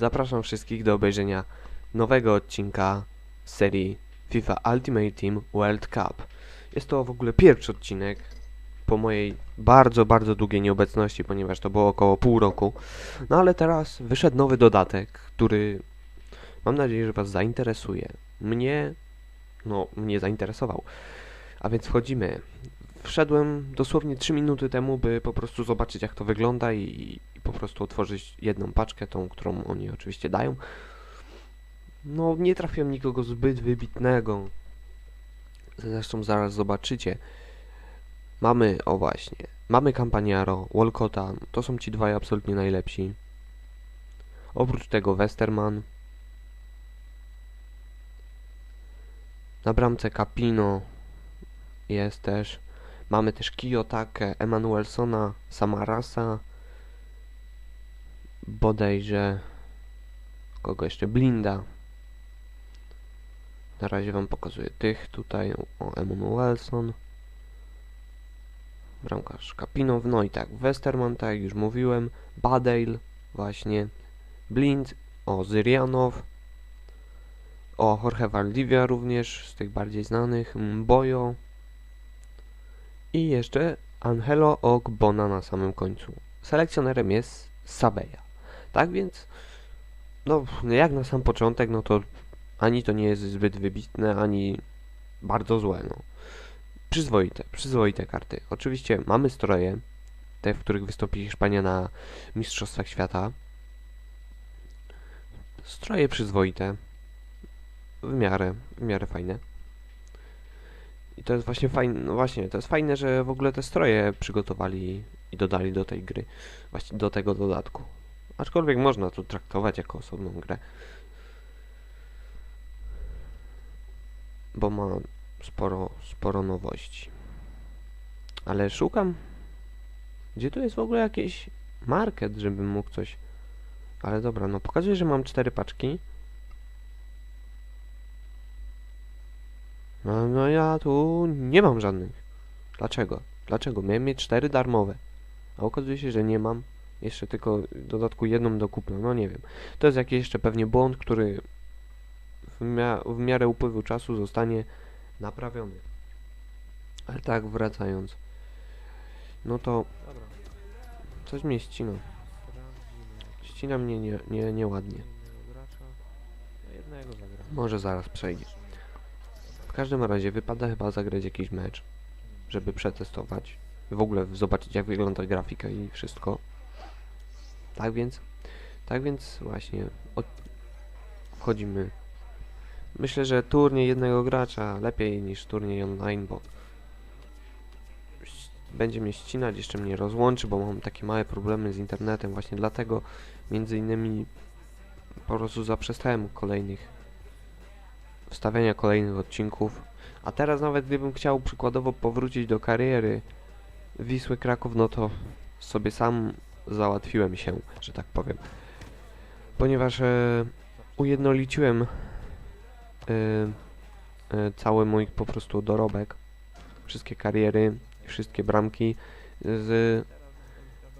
zapraszam wszystkich do obejrzenia nowego odcinka serii FIFA Ultimate Team World Cup. Jest to w ogóle pierwszy odcinek po mojej bardzo, bardzo długiej nieobecności, ponieważ to było około pół roku. No ale teraz wyszedł nowy dodatek, który mam nadzieję, że Was zainteresuje. Mnie, no, mnie zainteresował. A więc wchodzimy. Wszedłem dosłownie 3 minuty temu, by po prostu zobaczyć jak to wygląda i po prostu otworzyć jedną paczkę, tą, którą oni oczywiście dają. No, nie trafiłem nikogo zbyt wybitnego. Zresztą zaraz zobaczycie. Mamy, o właśnie, mamy Campaniaro, Walcota, to są ci dwaj absolutnie najlepsi. Oprócz tego Westerman. Na bramce Capino jest też. Mamy też Kiyotakę, Emanuelsona, Samarasa. Bodajże kogo jeszcze? Blinda. Na razie wam pokazuję tych tutaj. O, Emanuelson. Bramkarz Kapinow, no i tak, Westerman, tak jak już mówiłem, Badale, właśnie, Blind, o, Zyrianow, o, Jorge Valdivia również, z tych bardziej znanych, Bojo i jeszcze Angelo Ogbona na samym końcu. Selekcjonerem jest Sabeja. Tak więc, no, jak na sam początek, no to ani to nie jest zbyt wybitne, ani bardzo złe, no. Przyzwoite, przyzwoite karty. Oczywiście mamy stroje, te, w których wystąpi Hiszpania na Mistrzostwach Świata. Stroje przyzwoite, w miarę, w miarę fajne. I to jest właśnie fajne, no właśnie, to jest fajne, że w ogóle te stroje przygotowali i dodali do tej gry, właśnie do tego dodatku. Aczkolwiek można to traktować jako osobną grę. Bo ma sporo, sporo nowości. Ale szukam, gdzie tu jest w ogóle jakiś market, żebym mógł coś... Ale dobra, no pokazuję, że mam cztery paczki. No, no ja tu nie mam żadnych. Dlaczego? Dlaczego? Miałem mieć cztery darmowe. A okazuje się, że nie mam. Jeszcze tylko w dodatku jedną do kupna. No nie wiem. To jest jakiś jeszcze pewnie błąd, który w, mia w miarę upływu czasu zostanie naprawiony. Ale tak, wracając. No to... Coś mnie ścina. Ścina mnie nie, nie, nieładnie. Może zaraz przejdzie. W każdym razie wypada chyba zagrać jakiś mecz, żeby przetestować. W ogóle zobaczyć jak wygląda grafika i wszystko. Tak więc, tak więc właśnie od... wchodzimy. Myślę, że turniej jednego gracza lepiej niż turniej online, bo będzie mnie ścinać, jeszcze mnie rozłączy, bo mam takie małe problemy z internetem. Właśnie dlatego między innymi po prostu zaprzestałem kolejnych wstawiania kolejnych odcinków. A teraz nawet gdybym chciał przykładowo powrócić do kariery Wisły Kraków, no to sobie sam załatwiłem się, że tak powiem. Ponieważ e, ujednoliciłem e, e, cały mój po prostu dorobek, wszystkie kariery, wszystkie bramki z,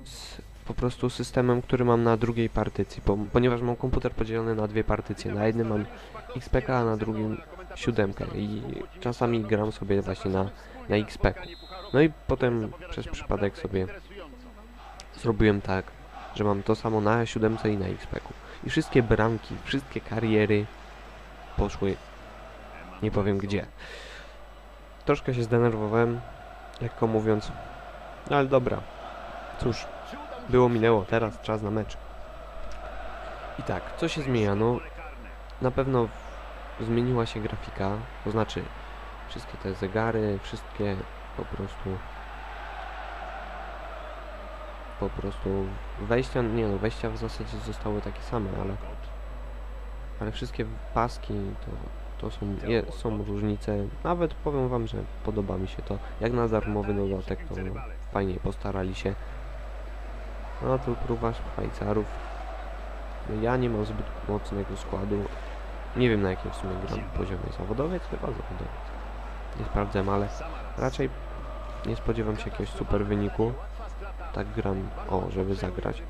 z po prostu systemem, który mam na drugiej partycji, po, ponieważ mam komputer podzielony na dwie partycje. Na jednym mam XPK, a na drugim siódemkę i czasami gram sobie właśnie na, na XPK. No i potem przez przypadek sobie zrobiłem tak, że mam to samo na siódemce i na XPK. I wszystkie bramki, wszystkie kariery poszły nie powiem gdzie. Troszkę się zdenerwowałem, lekko mówiąc, no ale dobra, cóż, było minęło, teraz czas na mecz. I tak, co się zmienia? No, na pewno zmieniła się grafika, to znaczy wszystkie te zegary, wszystkie po prostu po prostu wejścia, nie no, wejścia w zasadzie zostały takie same, ale ale wszystkie paski to, to są, je, są różnice, nawet powiem wam, że podoba mi się to, jak na darmowy dodatek to fajnie postarali się no tu próba Szwajcarów. Ja nie mam zbyt mocnego składu. Nie wiem na jakim w sumie gram poziomie zawodowiec, chyba zawodowiec. Nie sprawdzam, ale raczej nie spodziewam się jakiegoś super wyniku. Tak gram, o, żeby zagrać.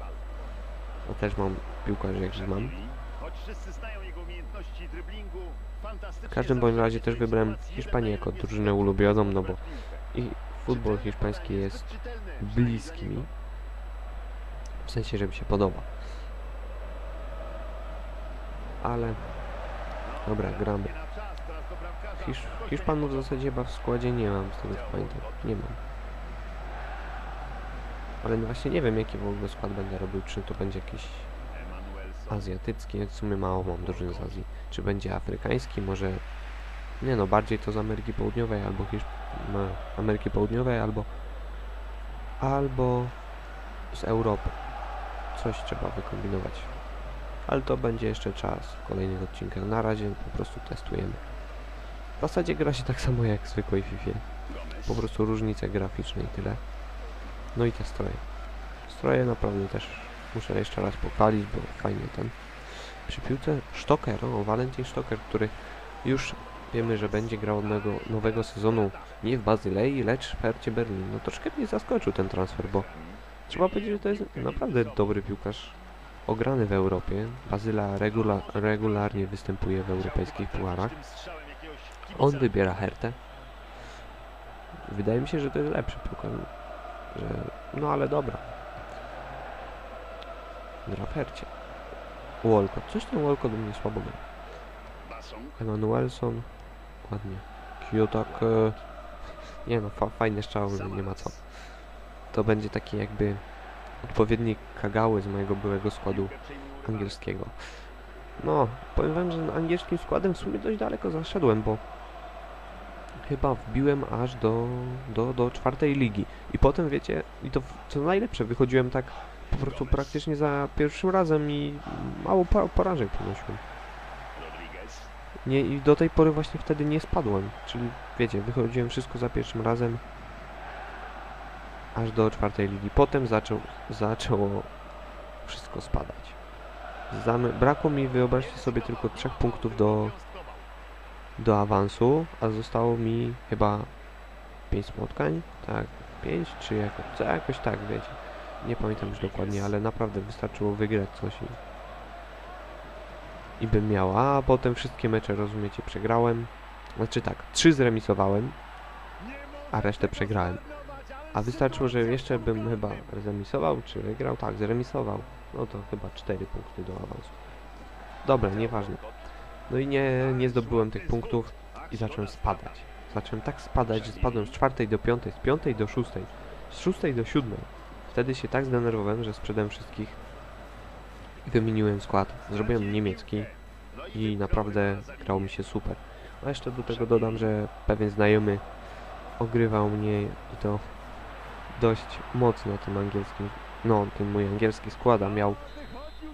A też mam piłkarzy jak mam. W każdym bądź razie też wybrałem Hiszpanię jako drużynę ulubioną, no bo i futbol hiszpański jest bliski mi. W sensie, że mi się podoba. Ale No, Dobra, gramy. Hisz, Hiszpanów w zasadzie chyba w składzie nie mam, z tego co pamiętam. Nie mam. Ale no właśnie nie wiem jaki w ogóle skład będę robił, czy to będzie jakiś azjatycki, w sumie mało mam drużyn z Azji. Czy będzie afrykański, może... Nie no, bardziej to z Ameryki Południowej albo Hiszp... no, Ameryki Południowej albo... Albo z Europy. Coś trzeba wykombinować. Ale to będzie jeszcze czas w kolejnych odcinkach. Na razie po prostu testujemy. W zasadzie gra się tak samo jak w zwykłej FIFA. Po prostu różnice graficzne i tyle. No i te stroje. Stroje naprawdę też muszę jeszcze raz pochwalić, bo fajnie ten. Przy piłce Stoker, o Valentin Stoker, który już wiemy, że będzie grał od nowego, nowego sezonu nie w Bazylei, lecz w Hercie Berlin. No troszkę mnie zaskoczył ten transfer, bo trzeba powiedzieć, że to jest naprawdę dobry piłkarz ograny w Europie. Bazyla regula, regularnie występuje w europejskich pucharach. On wybiera Hertę. Wydaje mi się, że to jest lepszy piłkarz. Że... No ale dobra. Hercie. Walcott. Coś ten Walcott mnie słabo gra. Emanuelson. Ładnie. Kiotak. E... Nie no, fa fajny strzał, że nie ma co. To będzie taki jakby odpowiednik Kagały z mojego byłego składu angielskiego. No, powiem wam, że angielskim składem w sumie dość daleko zaszedłem, bo chyba wbiłem aż do, do, do czwartej ligi. I potem, wiecie, i to co najlepsze, wychodziłem tak po prostu praktycznie za pierwszym razem i mało po porażek ponosiłem. Nie, I do tej pory właśnie wtedy nie spadłem, czyli wiecie, wychodziłem wszystko za pierwszym razem aż do czwartej ligi. Potem zaczął, zaczęło wszystko spadać. Zamy brakło mi, wyobraźcie sobie, tylko trzech punktów do, do awansu, a zostało mi chyba 5 spotkań, tak, 5 czy jako, co, jakoś tak, wiecie. Nie pamiętam już dokładnie, ale naprawdę wystarczyło wygrać coś i, i bym miał, a potem wszystkie mecze, rozumiecie, przegrałem. Znaczy tak, 3 zremisowałem, a resztę przegrałem. A wystarczyło, że jeszcze bym chyba zremisował, czy wygrał? Tak, zremisował. No to chyba 4 punkty do awansu. Dobra, nieważne. No i nie, nie zdobyłem tych punktów i zacząłem spadać. Zacząłem tak spadać, że spadłem z czwartej do piątej, z piątej do szóstej, z szóstej do siódmej. Wtedy się tak zdenerwowałem, że sprzedałem wszystkich i wymieniłem skład. Zrobiłem niemiecki i naprawdę grało mi się super. A jeszcze do tego dodam, że pewien znajomy ogrywał mnie i to dość mocno tym angielskim, no ten mój angielski skład, a miał,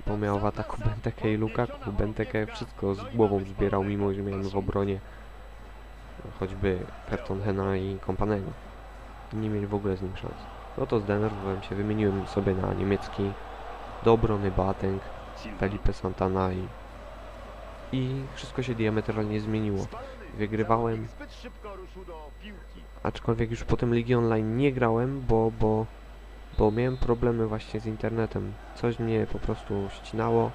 bo miał w ataku Bentekę i Lukaku, Bentekę wszystko z głową zbierał, mimo że miałem w obronie choćby Fertonhena i Kompanego. Nie mieli w ogóle z nim szans. No to zdenerwowałem się, wymieniłem sobie na niemiecki do obrony Boateng, Felipe Santana i i wszystko się diametralnie zmieniło. Wygrywałem. Aczkolwiek już potem Ligi Online nie grałem, bo, bo, bo miałem problemy właśnie z internetem. Coś mnie po prostu ścinało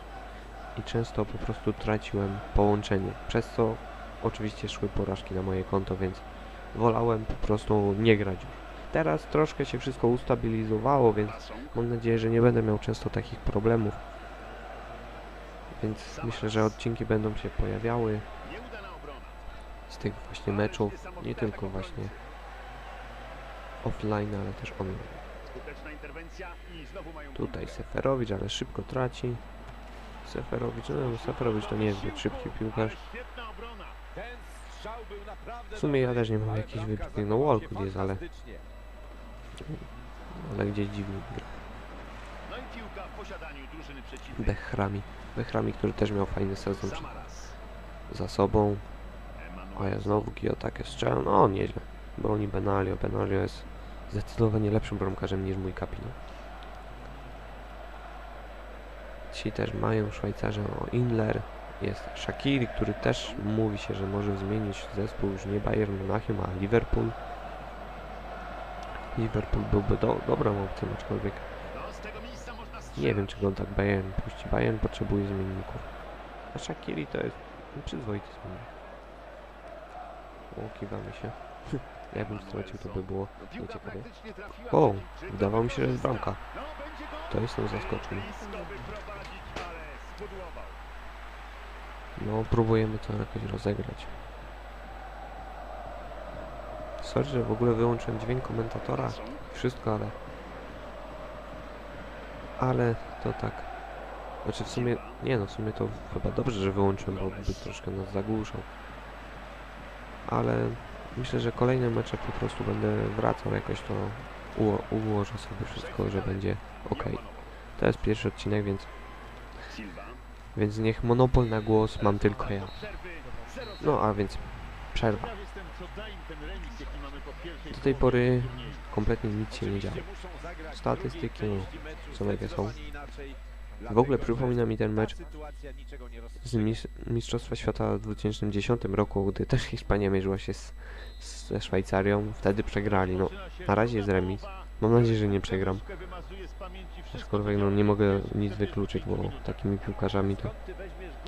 i często po prostu traciłem połączenie. Przez co oczywiście szły porażki na moje konto, więc wolałem po prostu nie grać już. Teraz troszkę się wszystko ustabilizowało, więc mam nadzieję, że nie będę miał często takich problemów. Więc myślę, że odcinki będą się pojawiały z tych właśnie meczów, nie tylko właśnie offline, ale też online. Skuteczna interwencja i znowu mają Tutaj. Seferowicz, ale szybko traci. Seferowicz, no Seferowicz to nie jest zbyt szybki piłkarz. W sumie ja też nie mam jakichś wybitnych, no Walcott jest, ale, ale gdzieś dziwnie gra. No. Bechrami. Bechrami, który też miał fajny sezon za sobą. A ja znowu Kiyotakę strzelam, no nieźle. Broni Benalio, Benalio jest zdecydowanie lepszym bramkarzem niż mój kapitan. Ci też mają Szwajcarze, o Inler, jest Shakiri, który też mówi się, że może zmienić zespół, już nie Bayern Monachium, a Liverpool. Liverpool byłby do, dobrą opcją, aczkolwiek Nie wiem, czego tak Bayern puści. Bayern potrzebuje zmienników. A Shakiri to jest przyzwoity zmiennik. O, kiwamy się. Jakbym stracił, to by było trafiła O, wydawało mi się, że jest bramka. No. To jestem zaskoczony. No, próbujemy to jakoś rozegrać. Sorry, że w ogóle wyłączyłem dźwięk komentatora wszystko, ale... Ale to tak... Znaczy w sumie... Nie no, w sumie to chyba dobrze, że wyłączyłem, bo by troszkę nas zagłuszał. Ale myślę, że kolejne mecze po prostu będę wracał jakoś to... Uło ułożę sobie wszystko, że będzie ok. To jest pierwszy odcinek, więc... Więc niech monopol na głos mam tylko ja. Przerwy. 0-0. No a więc przerwa. Co Do tej pory kompletnie nic się nie działo. Statystyki, no, części meczu są W ogóle przypomina mi ten mecz z Mistrzostwa Świata w 2010 roku, gdy też Hiszpania mierzyła się z, ze Szwajcarią. Wtedy przegrali. No, na razie jest remis. Mam nadzieję, że nie przegram. Z Aczkolwiek no, nie mogę nic wykluczyć, bo takimi piłkarzami to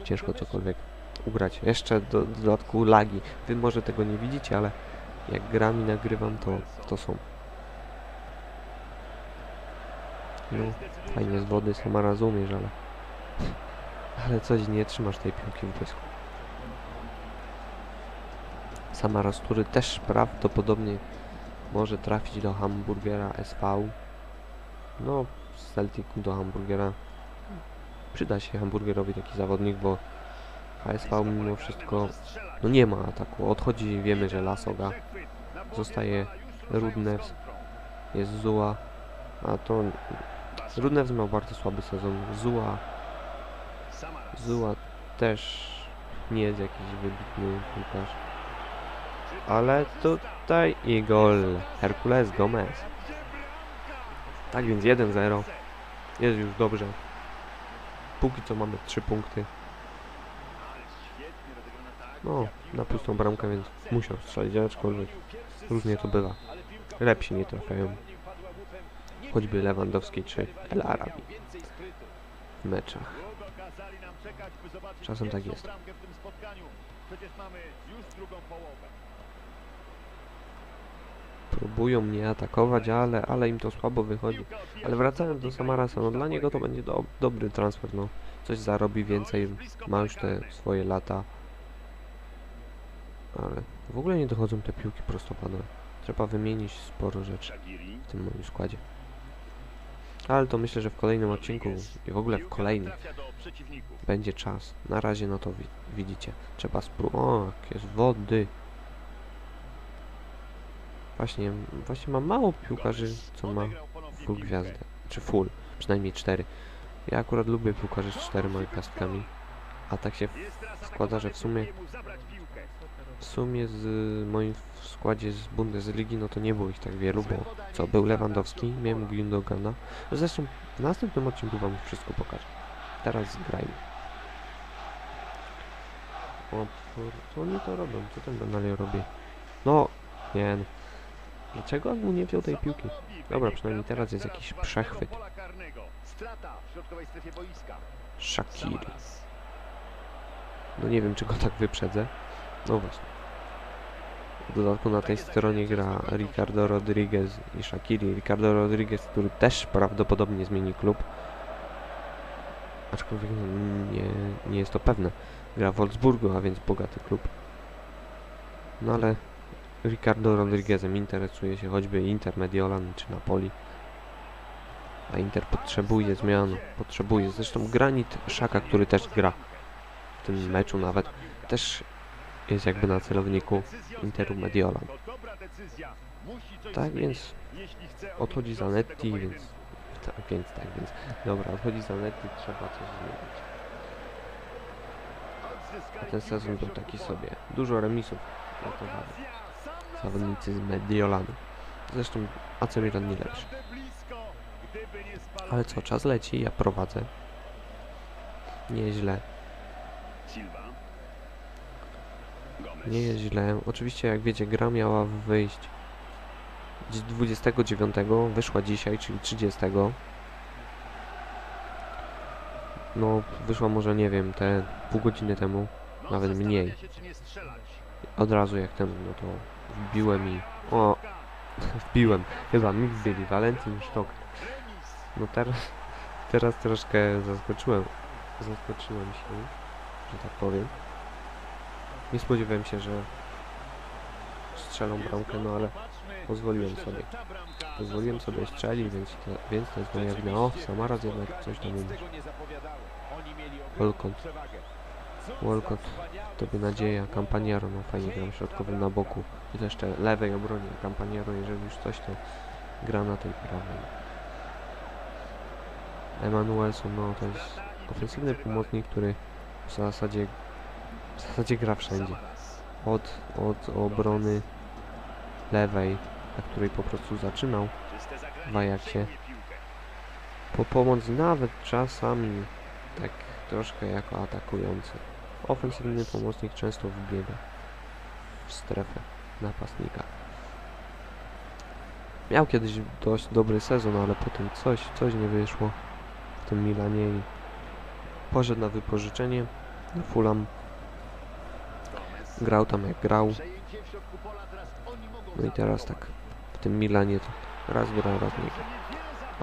ciężko cokolwiek ugrać. Jeszcze do, w dodatku lagi. Wy może tego nie widzicie, ale jak gram i nagrywam, to, to są. No, fajnie z wody, sama rozumiesz, ale... Ale coś nie trzymasz tej piłki w błysku. Samaras, który też prawdopodobnie może trafić do hamburgera SV. No, z Celticu do hamburgera. Przyda się hamburgerowi taki zawodnik, bo HSV mimo wszystko no nie ma ataku. Odchodzi, wiemy, że Lasoga, zostaje Rudnevs. jest Zua, a to Rudnevs miał bardzo słaby sezon. Zua, Zua też nie jest jakiś wybitny piłkarz. Ale tutaj i gol Herkules Gomez. Tak więc 1-0. Jest już dobrze. Póki co mamy 3 punkty. No, na pustą bramkę, więc musiał strzelić, aczkolwiek różnie to bywa. Lepsi nie trafiają. Choćby Lewandowski czy El Arabi w meczach. Czasem tak jest. Próbują mnie atakować, ale, ale im to słabo wychodzi. Ale wracając do Samarasa, no dla niego to będzie do, dobry transfer, no. Coś zarobi więcej, ma już te swoje lata. Ale w ogóle nie dochodzą te piłki prostopadłe. Trzeba wymienić sporo rzeczy w tym moim składzie. Ale to myślę, że w kolejnym odcinku i w ogóle w przeciwników. będzie czas. Na razie no to wi widzicie. Trzeba spró... O, jest wody. Właśnie, właśnie mam mało piłkarzy, co ma full gwiazdę. Czy full, przynajmniej cztery. Ja akurat lubię piłkarzy z czterema gwiazdkami. A tak się składa, że w sumie w sumie z moim w składzie z Bundesligi, no to nie było ich tak wielu, bo co, był Lewandowski, miałem Gündogana. Zresztą w następnym odcinku wam wszystko pokażę. Teraz grajmy. O, co oni to robią? Co ten Benalio robi? No, nie no. Dlaczego on mu nie wziął tej piłki? Dobra, przynajmniej teraz jest jakiś przechwyt. Shakiri. No nie wiem, czy go tak wyprzedzę. No właśnie. W dodatku na tej stronie gra Ricardo Rodriguez i Shakiri. Ricardo Rodriguez, który też prawdopodobnie zmieni klub. Aczkolwiek nie, nie jest to pewne. Gra w Wolfsburgu, a więc bogaty klub. No ale Ricardo Rodriguezem interesuje się choćby Inter Mediolan czy Napoli. A Inter potrzebuje zmian. Potrzebuje. Zresztą Granit Szaka, który też gra w tym meczu nawet, też jest jakby na celowniku Interu. Mediolan. Tak więc odchodzi Zanetti, więc... Tak więc, tak więc... Dobra, odchodzi Zanetti, trzeba coś zmienić. A ten sezon był taki sobie. Dużo remisów sam. zawodnicy z Mediolanu. Zresztą AC Milan nie lepszy. Ale co, czas leci, ja prowadzę. Nieźle, Silva. Nie jest źle. Oczywiście, jak wiecie, gra miała wyjść dzi- 29, wyszła dzisiaj, czyli 30. No, wyszła może, nie wiem, te pół godziny temu, nawet mniej. Od razu jak ten, no to wbiłem i... O, wbiłem. Chyba mi wbili, Valentin Sztok. No teraz, teraz troszkę zaskoczyłem. Zaskoczyłem się, że tak powiem. Nie spodziewałem się, że strzelą bramkę, no ale pozwoliłem sobie. Pozwoliłem sobie strzelić, więc to, więc to jest moja wina. O, Samaras jednak coś tam umie. za wspaniały Tobie nadzieja, Campaniaro, no fajnie gram środkowym na boku. I to jeszcze lewej obronie Campaniaro, jeżeli już coś, to gra na tej prawej. Emanuelson, no to jest ofensywny pomocnik, który w zasadzie, w zasadzie gra wszędzie. Od, od obrony lewej, na której po prostu zaczynał, w Ajaxie. Po pomoc nawet czasami tak troszkę jako atakujący. Ofensywny pomocnik często wbiega w strefę napastnika. Miał kiedyś dość dobry sezon, ale potem coś, coś nie wyszło w tym Milanie i poszedł na wypożyczenie do Fulham. Grał tam jak grał, no i teraz tak w tym Milanie to raz gra, raz nie gra.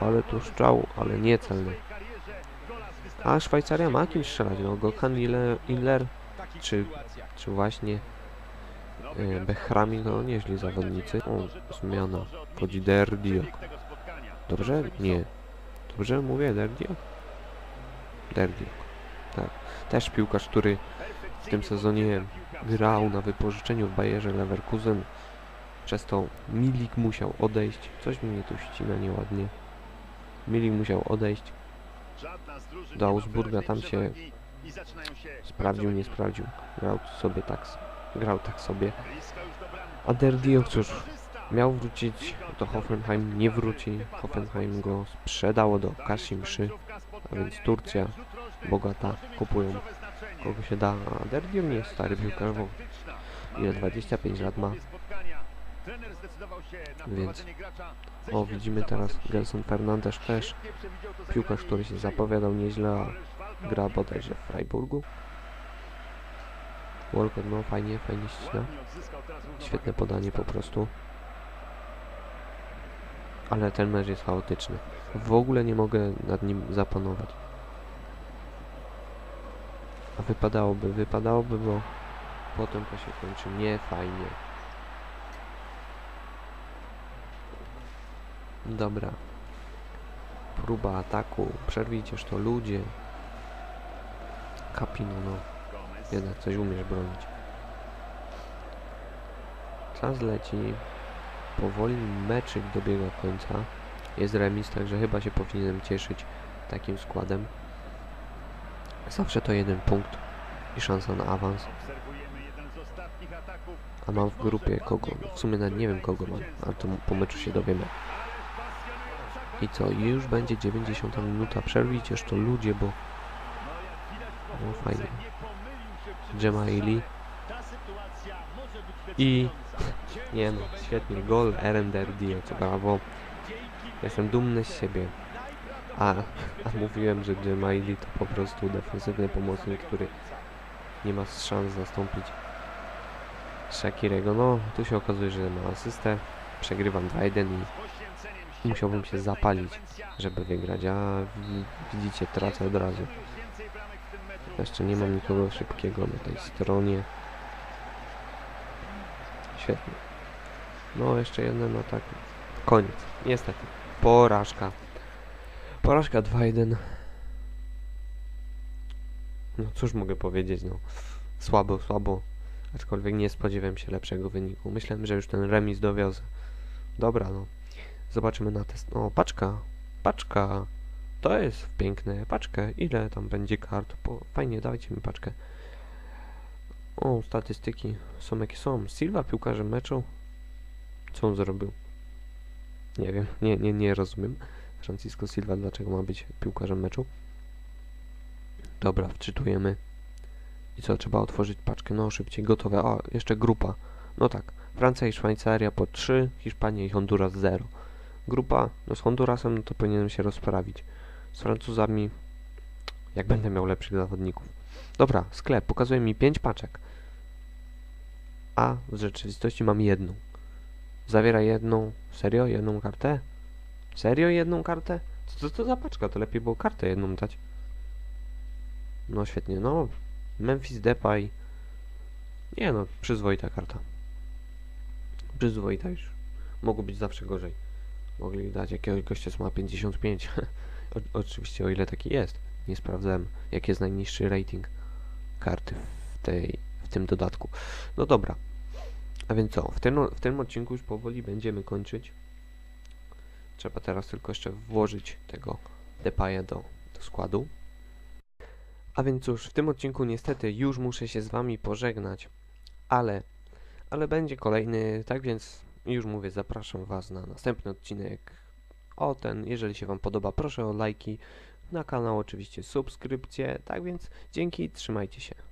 Ale tu szczał, ale nie celny. W swojej karierze gola z dystansu. A Szwajcaria ma kimś strzelać, no w takich Czy- czy właśnie e, na no nieźli zawodnicy. O, zmiana. Wchodzi Derdio. przebieg tego spotkania. Dobrze? Nie. Dobrze mówię, Derdio? Derdio. Tak. Też piłkarz, który w tym sezonie grał na wypożyczeniu w Bayerze Leverkusen. Przez to Milik musiał odejść. Coś mnie tu ścina nieładnie. Milik musiał odejść. Do Augsburga, tam się Sprawdził, nie sprawdził. Grał sobie tak. Grał tak sobie. A Derdio, cóż, miał wrócić do Hoffenheim, nie wróci. Hoffenheim go sprzedało do. Końcówka a więc Turcja bogata, kupują. Kogo się da. Nie jest stary piłkarz, ile Mamy 25 lat ma. Więc- O, widzimy teraz. Gelson Fernandes też. Piłkarz, który się zapowiadał nieźle, a gra bodajże w Freiburgu. Walcott, no fajnie, fajnie ścina. Świetne podanie po prostu. Ale ten mecz jest chaotyczny. W ogóle nie mogę nad nim zapanować. A wypadałoby, wypadałoby, bo potem to się kończy nie fajnie. Dobra. Próba ataku. Przerwijcież to ludzie. Kapino, no. Jednak coś umiesz bronić. Czas leci. Powoli meczyk dobiega końca. Jest remis, także chyba się powinienem cieszyć takim składem. Zawsze to jeden punkt i szansa na awans. A mam w grupie kogo? W sumie nawet nie wiem kogo mam, ale to po meczu się dowiemy. I co? Już będzie 90 minuta. Przerwijcież to ludzie, bo No fajnie. być I-. Nie no, świetnie. Gol Erender co brawo. Jestem dumny z siebie. A, a mówiłem, że Gemaili to po prostu defensywny pomocnik, który nie ma szans zastąpić Shakirego. No, tu się okazuje, że ma asystę. Przegrywam 2-1 i musiałbym się zapalić, żeby wygrać, a wi- widzicie, tracę od razu. Jeszcze nie mam nikogo szybkiego na tej stronie. Świetnie. No, jeszcze jeden atak. Koniec. Niestety. Porażka. Porażka 2-1. No cóż mogę powiedzieć, no. Słabo, słabo. Aczkolwiek nie spodziewałem się lepszego wyniku. Myślałem, że już ten remis dowiozę. Dobra, no. Zobaczymy na test. O, paczka. Paczka. To jest piękne. Paczkę. Ile tam będzie kart? Po... Fajnie, dajcie mi paczkę. O, statystyki są jakie są. Silva piłkarzem meczu. Co on zrobił? Nie wiem, nie, nie, nie rozumiem. Francisco Silva, dlaczego ma być piłkarzem meczu? Dobra, wczytujemy. I co, trzeba otworzyć paczkę. No, szybciej, gotowe. O, jeszcze grupa. No tak, Francja i Szwajcaria po 3, Hiszpania i Honduras 0. Grupa, no z Hondurasem no to powinienem się rozprawić. Z Francuzami Jak będę miał lepszych zawodników. Dobra, sklep pokazuje mi 5 paczek. A w rzeczywistości mam jedną. Zawiera jedną. Serio? Jedną kartę? Serio jedną kartę? Co to, za paczka? To lepiej było kartę jedną dać. No świetnie, no. Memphis Depay. Nie no, przyzwoita karta. Przyzwoita już. Mogło być zawsze gorzej. Mogli dać jakiegoś gościa, co ma 55. o, oczywiście, o ile taki jest. Nie sprawdzałem, jaki jest najniższy rating karty w, tej, w tym dodatku. No dobra. A więc co? W tym, w tym odcinku już powoli będziemy kończyć. Trzeba teraz tylko jeszcze włożyć tego Depaya do, do składu. A więc cóż, w tym odcinku niestety już muszę się z wami pożegnać, ale, ale będzie kolejny, tak więc już mówię, zapraszam was na następny odcinek. O ten, jeżeli się wam podoba, proszę o lajki, na kanał oczywiście subskrypcje, tak więc dzięki, trzymajcie się.